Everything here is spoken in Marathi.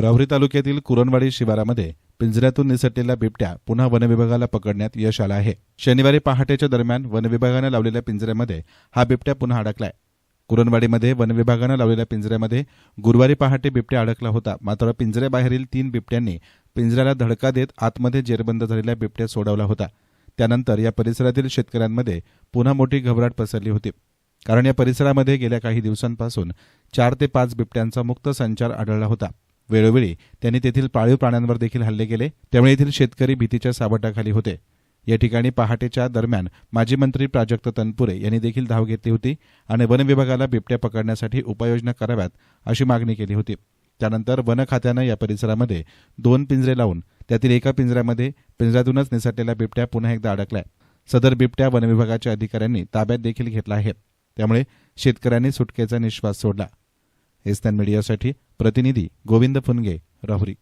राहुरी तालुक्यातील कुरणवाडी शिवारामध्ये पिंजऱ्यातून निसटलेल्या बिबट्या पुन्हा वनविभागाला पकडण्यात यश आलं आहे. शनिवारी पहाटेच्या दरम्यान वनविभागानं लावलेल्या पिंजऱ्यामध्ये हा बिबट्या पुन्हा अडकलाय. कुरणवाडीमध्ये वनविभागानं लावलेल्या पिंजऱ्यामध्ये गुरुवारी पहाटे बिबट्या अडकला होता. मात्र पिंजऱ्याबाहेरील तीन बिबट्यांनी पिंजऱ्याला धडका देत आतमध्ये जेरबंद झालेल्या बिबट्या सोडवला होता. त्यानंतर या परिसरातील शेतकऱ्यांमध्ये पुन्हा मोठी घबराट पसरली होती. कारण या परिसरामध्ये गेल्या काही दिवसांपासून चार ते पाच बिबट्यांचा मुक्त संचार आढळला होता. वेळोवेळी. त्यांनी तेथील पाळीव प्राण्यांवर देखील हल्ले केले. त्यामुळे येथील शेतकरी भीतीच्या सावटाखाली होते. या ठिकाणी पहाटेच्या दरम्यान माजी मंत्री प्राजक्त तनपुरे यांनी देखील धाव घेतली होती आणि वन विभागाला बिबट्या पकडण्यासाठी उपाययोजना कराव्यात अशी मागणी केली होती. त्यानंतर वन खात्यानं या परिसरामध्ये दोन पिंजरे लावून त्यातील एका पिंजऱ्यामध्ये पिंजऱ्यातूनच निसटलेला बिबट्या पुन्हा एकदा अडकलाय. सदर बिबट्या वनविभागाच्या अधिकाऱ्यांनी ताब्यात देखील घेतला आहे. त्यामुळे शेतकऱ्यांनी सुटकेचा निश्वास सोडला. एस्तान मीडियासाठी प्रतिनिधी गोविंद फुनगे राहुरी.